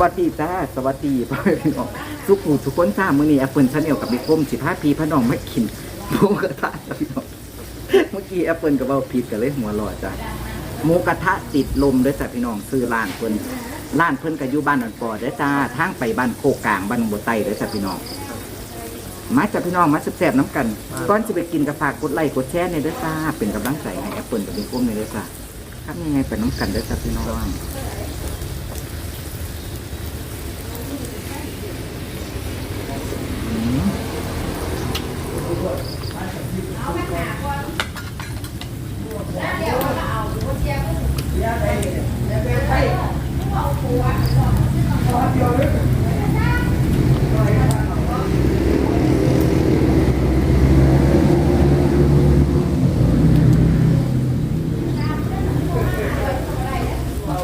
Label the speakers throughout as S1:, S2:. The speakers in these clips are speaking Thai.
S1: วัสดีจ้าสวัสดีพ่อแม่พี่น้องทุกหมู่ทุกคนจ้ามื้อนี้แอปเปิลชาแนลกับบิ๊กป้มสิพาพี่พี่น้องมากินหมูกระทะจ้ะพี่น้องเมื่อกี้แอปเปิลกับเบาผิดกันเลยหัวเรอจ้ะหมูกระทะติดลมด้อจ้ะพี่น้องซื้อร้านเพิ่นร้านเพิ่นก็อยู่บ้านอันปอด้จ้าทางไปบ้านโคกลางบ้านหนองบัวไตเด้อจ้ะพี่น้องมาจ้ะพี่น้องมาแซ่บๆน้ำกันก่อนจะไปกินก็ฝากกดไลค์กดแชร์ในเด้อจ้าเป็นกำลังใจให้แอปเปิลกับบิ๊กป้มในเด้อจ้าทำยังไงไปน้ำกันด้อจ้ะพี่น้อง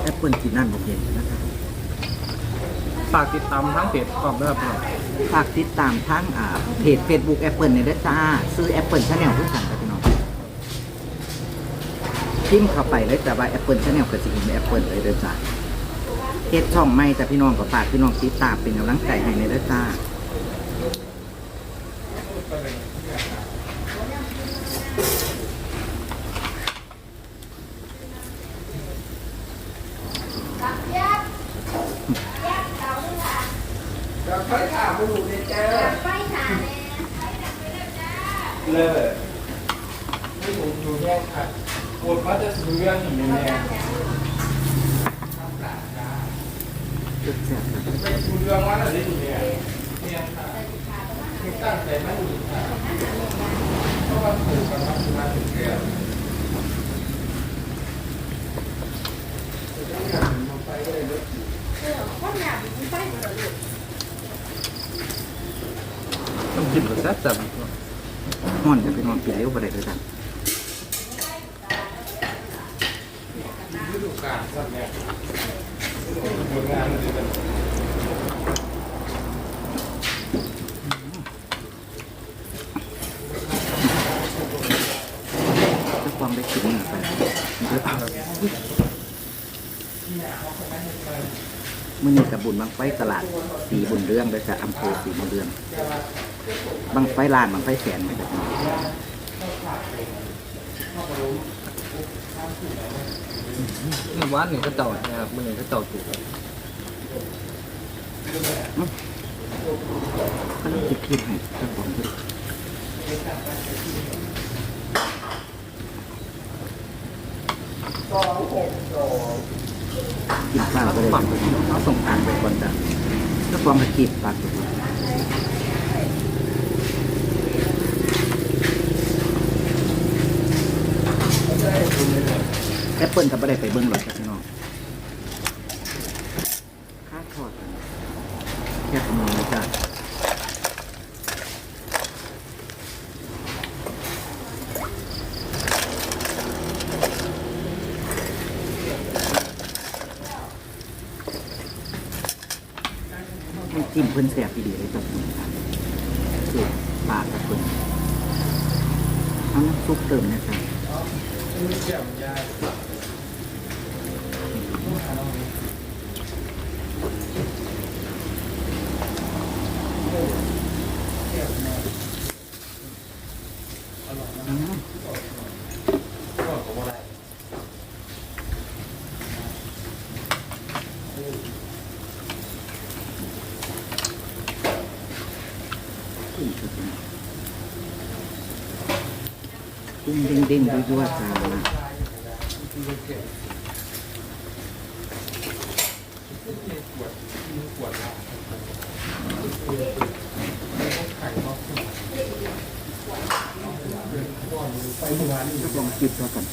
S1: แอปเปิลกินนั่นผมเย็นนะครับ
S2: ฝากติดตามทั้ง เพจกล่องด้ครับพี่น้อง
S1: ฝากติดตามทั้งอ่าเพจ Facebook Apple ในเด้อจ้า ซื้อ Apple Channel ทุกสั่งกับพี่น้องพิมพ์เข้าไปเลยแต่ว่า Apple Channel ก็จะเห็น Apple เลยด้อจ้าเฮ็ดช่องใหม่แต่พี่น้องก็ฝากพี่น้องติดตามเป็นกำลังใจให้ในด้อจ้า
S2: เลยไม่ถูกอยู่แย่งค่ะปวดว่าจะซื้อเรื่องอย่างนี้แน่
S1: แซ่ครับ
S2: ไปดูเรื่องว่าอะไรอยู่เนี่ยเนี่ยค่ะคือตั้งใจไม่ดีค่ะเพราะว่าถูกกันมาถึงมาถึงเรื่องต้องกินแบบแซ่บจัง
S1: ฮ้อนแต่พี่ น้องกินเร็วบ่ได้เด้อจ้า
S2: ฤดูกาลสัตว์เนี่ยฤดูกาลมันจะเป็น
S1: ถ้าความได้กินไปเมื้อนี้กับบุญบางไฟตลาดสีบุญเรื่องเด้อจ้าอำเภอสีบุญเรื่อง บางไฟลานบางไฟแสนมาจากนี้
S2: นี่วัดนี่ก็เต่านะครับมือนี่ก็เต่าถูก
S1: ก็ต้องคิดคิดให้ถ้าผมคิดกินข้าวก็ได้เขาส่งทางไปก่อนจ้ะถ้าความกระจิบปากอยู่ แอปเปิลทำไม่ได้ไปเบิ้งหรอกครับพี่น้องค่าทอดแค่ขโมยนะจ้ะให้จิ้มเพิ่นแสบดีเลยจับมือครับสูตรปากกับเพิ่นเอาน้ำซุปเติมนะครับอืมขึ้นชุดนี้กุ้ง เด้งด้วยด้วยจ้าก็ลองคิดแล้วกัน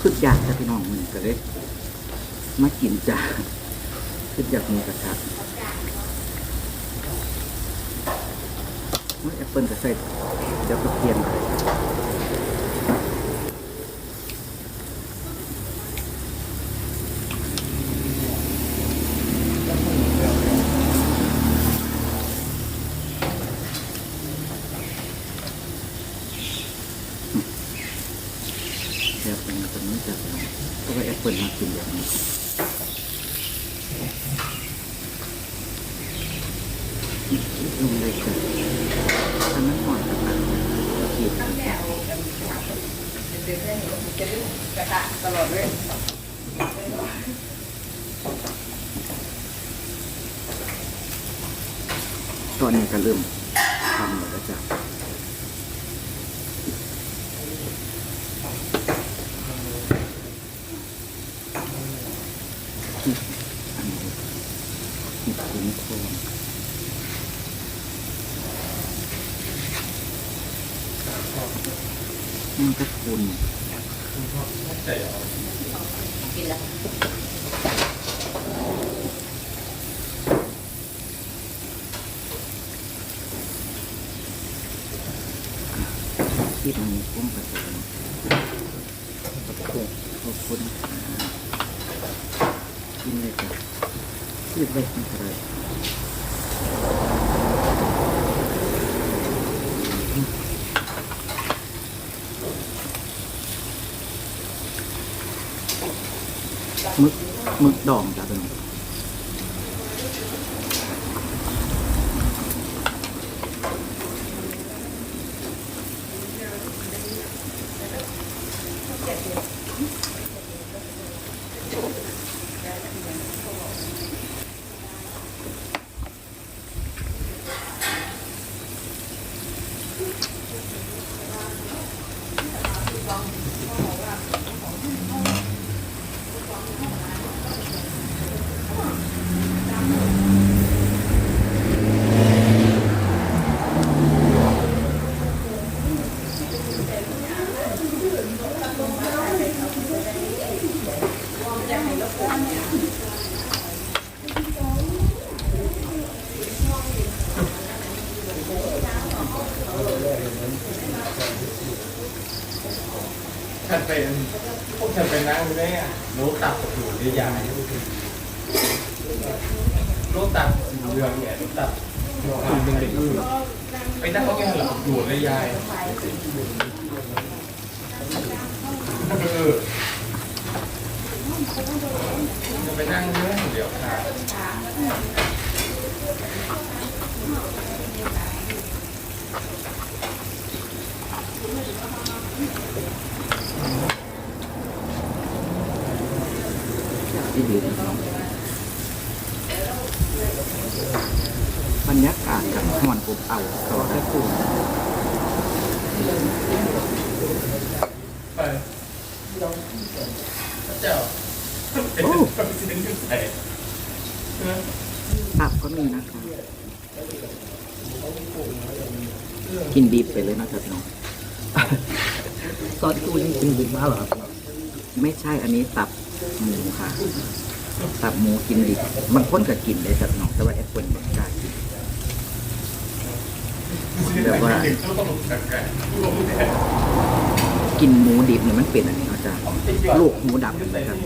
S1: ขึ้นอยากจะพี่น้องมันก็เลยมากินจ้าขึ้นอยากมีกระทะแอป เปิลก็ใส่เดี๋ยวก็เพียนเลยเดี๋ยนตรงนี้จะเป็น ว่าแอปเปิลมากินแบบนี้ลงเลยจ้ะทำน้ำหอมกับมันขีด
S3: กระทะตลอดเลย
S1: ตอนนี้ก็เริ่มทำแล้วก็จะอันนี้มีคุ้มโทน มันก็คุณ
S2: ใจเอา
S3: กินแล้ว
S1: ที่มันมีกุ้งผสมขอบคุณขอบคุณค่ะกินเลยจ้ะที่ไปกินะไร มึกมึกดองจ้ะเป็น
S2: ฉัน เนี่ยโน้ตับกับอยู่ที่ยายโน้ตับสีเหลืองเนี่ยโน้ตตับคุณเป็นเด็กอื่นไปนั่งเขาแก่หลับอยู่เลยยายเออจะไปนั่งเรื่องเดี๋ยวค่ะ
S1: ที่ดีที่สุดบรรยากาศกับหอนอบเอาเขาแค่คู
S2: ไปเจ้าเป็นสิ่งที่ใส่
S1: ตับก็มีนะคะกินบีบไปเลยนะครับน้อง
S4: ซอสตูนี่กินดิบมากเหรอ
S1: ไม่ใช่อันนี้ตับ หมูค่ะตับหมูกินดิบบางคนก็กินเลยจัดน้องแต่ว่าแอปเปิลไม่กล้ากินแบบว่า กินหมูดิบเนี่ยมันเป็นอันนี้เนาะจ๊ะลูกหมูดำนะครับ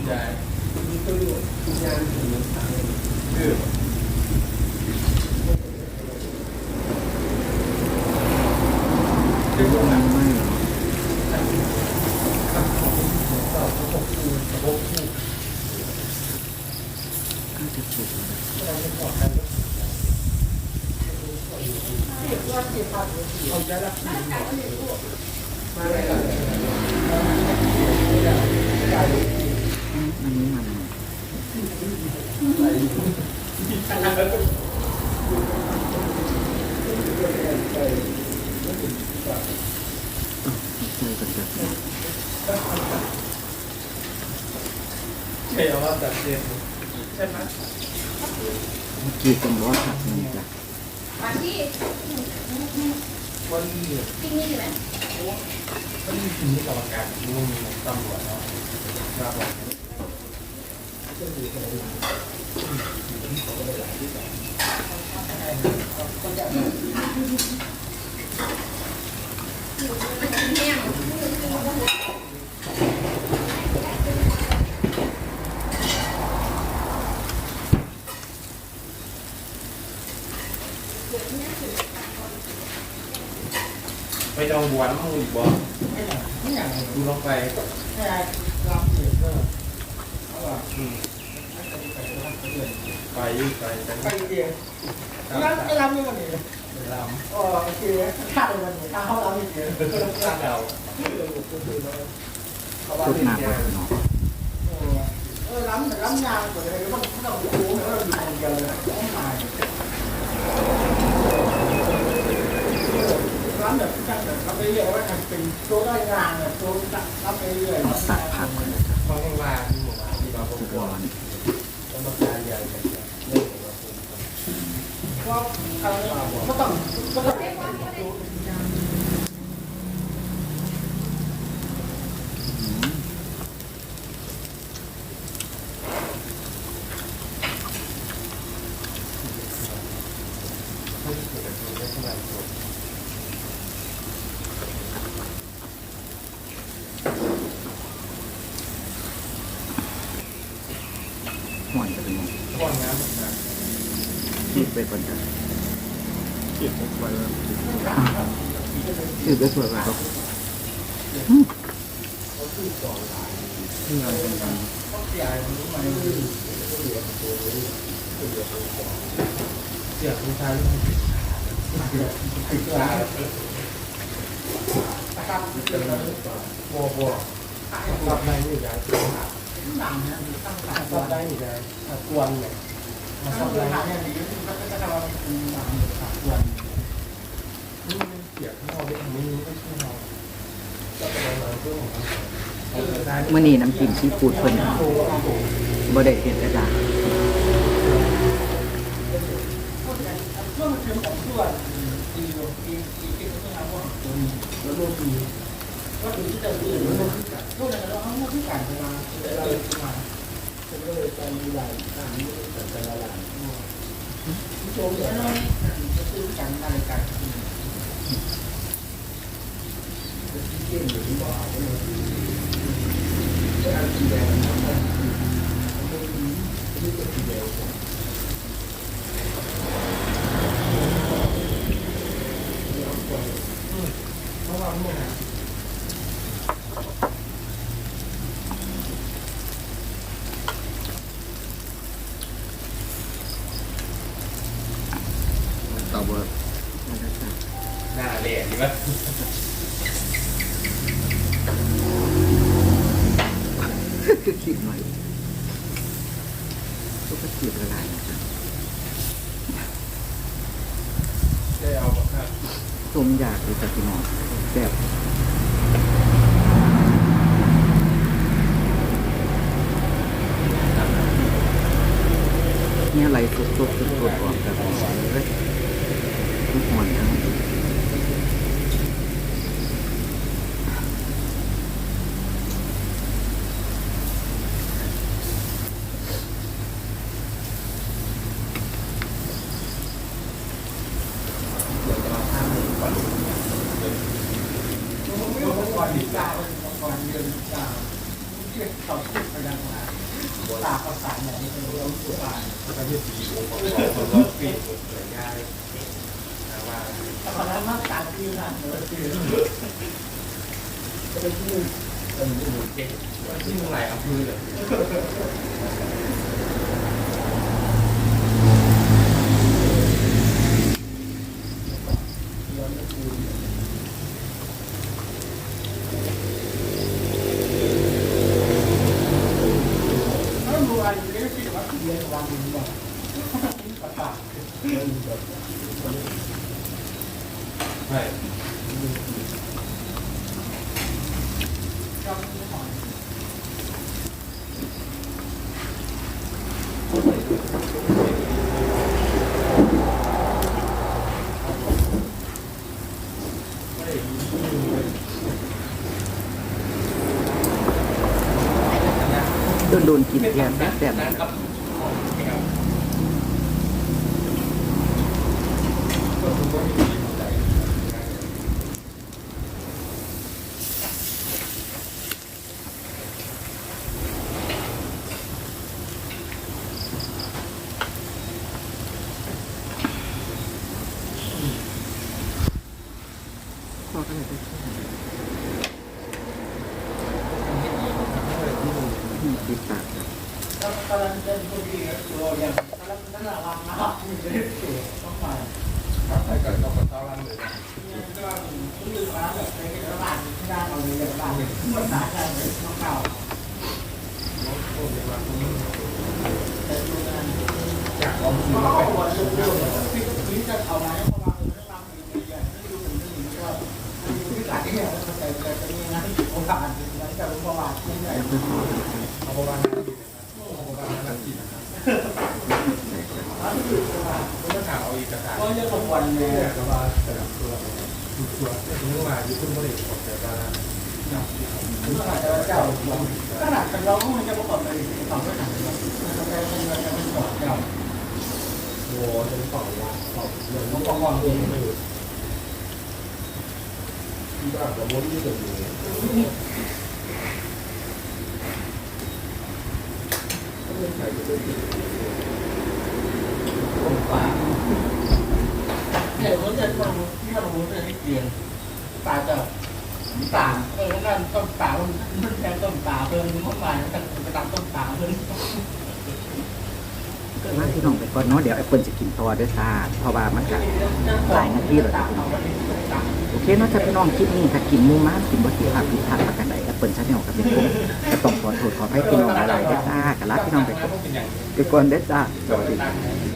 S2: คือ
S1: มันม่หรอก ก็จะสุกแล้วนะอันนี้มัน ใช่กันจ้ะ
S2: ใช่ว่าแบบเดียวใช่ไหม
S1: เมื่อกี้เป็นร้อนผักนี่จ้ะ
S3: มาที่
S2: วันนี้
S3: ที่นี่อยู่ไหม
S2: ก็มีทีมกรรมการมุ่งตำรวจเนาะครับผมไไปดองบัวน้ำมูอีกบ่ดูลงไปอืมไปไปไป
S4: ไปเดียวแล้วไอ้ลำยันเนี่ย
S2: ลำ
S4: อ๋อโอเคข้าวมันเนี่ยข้าวลำนี่เดีย
S2: วข้าวเรา
S1: ชุดหนักมากเนาะ
S4: เออลำแต่ลำยาวกว่าเลยมันต้องโค้งแล้วมเดียเลยต้องาย ล้ำแบบจังแบบเราไปเรียว่าเป็นโต๊ะได้งานเนี่ยโต๊ะรับไปเรื่อย
S1: เอาสัตว์ผักเลยจ้ะ
S2: มองว่าที่หมู่บ้านที่มาพบ
S1: ก
S2: กั
S1: วัน
S2: แล้วมาการใหญ่กันเรื่องของเรา
S4: ก็ก็ต้องก็ต้อง
S1: ห่วยจะเป็นยัง
S2: ก้อนน้ำมัน
S1: คิดไปก่อนจ้ะ
S2: เก็บไว้แล้ว
S1: คิดไปสวยกว่า
S2: ที่งานเป็นงานเสียคุณชายบัวบัวรับได้นี่ได้รับได้นี่ได้กวนเนี่ยมา
S4: ถ้า
S2: รับ
S4: เรา
S2: ได้
S4: อีก็จะทำเราเป็นหลังขาดวัน
S2: นี่มันเสียข้าวไปทำไม่รู้ก็ใช่เราก็เป็นเราเรื่องของเราได้
S1: เมื่อนี้น้ำจิ้มซีฟูดเพิ่นบ่ได้เผ็ดเลยจ้ะ
S4: ช่วงมันเป็นของส่วนดีดีดีที่เขาทำว่าตัวนี้แล้วรวมดีว่าถึงที่จะดีแล้วกันพวกนั้นเราเอามาที่กันมา เราเลยมาก็เลยไปมีหลายต่างนี่แต่แต่ละหลายโจมเนี่ยเราจะซื้อกันอะไรกันเก่งหรือว่าเอาเลยจะเอาสีแดงนะนี่ก็สีแดง
S2: เพราะว่าเนี่ย
S1: ต่อเบอร์
S2: หน้าเละดีป่ะ
S1: คือคิดหน่อยซุปเปอร์คิดละลายนะจ๊ะ
S2: ได้เอาแบบนั้น
S1: ต้มยากเลยจ้ะพี่น้องแซ่บ เนี่ยอะไรสดๆสดๆออกจากหม้อเลยทุกคนทั้ง
S4: ก่อนดีจ้าก่อนเดือนจ้าเทียบต่อสุดไปดังมา ตาประสานแบบนี้เป็นเรื่องสุดท้าย
S2: ประเทศจีนผมก็ผมก็ปิดเลยง่ายแต่ว่า
S4: แต่ตอนนั้นมากการที่นั่นเลยคือจะเป็นที่
S2: เป็นหมูเด็กที่มึงไหลอำเภอเลย
S4: ย้อนคืนถ้าดูอะไรอยู่นี่ก็คิดว่า เรียนวางมือว่าประกาศ
S2: ใช่
S4: ก็ไม่อน
S1: โดนโดนกินแกงแซ่บ
S2: นั่
S1: น
S2: กำ
S4: ลังเดินคนดีกับตัวอย่างกำลังนั่นแหละรังนะมีเรื่องสูงต้องไป
S2: ครับใส่กับกับข้าวร้านเลย
S4: ก็คือลืมร้านแบบไปกินร้านที่ร้านเราเลยร้านเหมือนร้านอะไรน้องเก่าแต่ดูกัน
S2: อยากลองชิม
S4: ก็
S2: แล้ว
S4: เอา
S2: ไป
S4: หัว เรื่องที่ที่จะเอามาให้พวกเราเรื่องราวเป็นอย่างที่ดูเป็นนี่ก็ที่หลายที่เนี่ยเขาใจใจจะมีนะโอกาสหลังจากรู้ประวัติที่ใหญ่
S2: เอาประมาณนั้นดีนะครับเอาประมาณนั้นกินนะครับ
S4: ร้านที่ประวัติ
S2: ต้องถามเอาอีกกระดาษ
S4: ก็จะลงวันเล
S2: เนี่ยก็ว่าแต่ละตัวทุกตัวที่เมื่อวานที่คุณบริษัทแต่ว่า
S4: ขนาดเจ้าขนาดเราก็มันจะประกอบไปสองขนาดเราจะเป็นจะเป็นสองเจ้า
S2: โอ้จะเป็นสองวันสองเดือน
S4: น้องประกอบเอง
S2: ไม่รู้ที่บ้านกับมดที่ตัวนี้ก็เป็นใส่ตัวนี้
S4: ป่าเนี่ยรถจะมาที่เรา รู้จะให้เปลี่ยนตาจะตาเออนั่นต้นตามันแทนต้นตาเพิ่มเข้ามาแล้วไปตามต้นตาเพิ่ม
S1: มาพี่น้องไปก่อนเนาะเดี๋ยวแอปเปิลจะกินต่อด้วยจ้าเพราะว่ามันก็หลายนาทีแล้วจ้ะโอเคเนาะจ้าพี่น้องคลิปนี้ถ้ากินมูม้ากินบ่สิภาพผิดพลาดประการใดแอปเปิลชาแนลกับเป็นผมก็ต้องขอโทษขอให้พี่น้องหลายๆด้วยจ้ากันลาพี่น้องไปก่อน
S2: เป็นอย่าง
S1: ไปก่อนด้อจ้าสวัสดี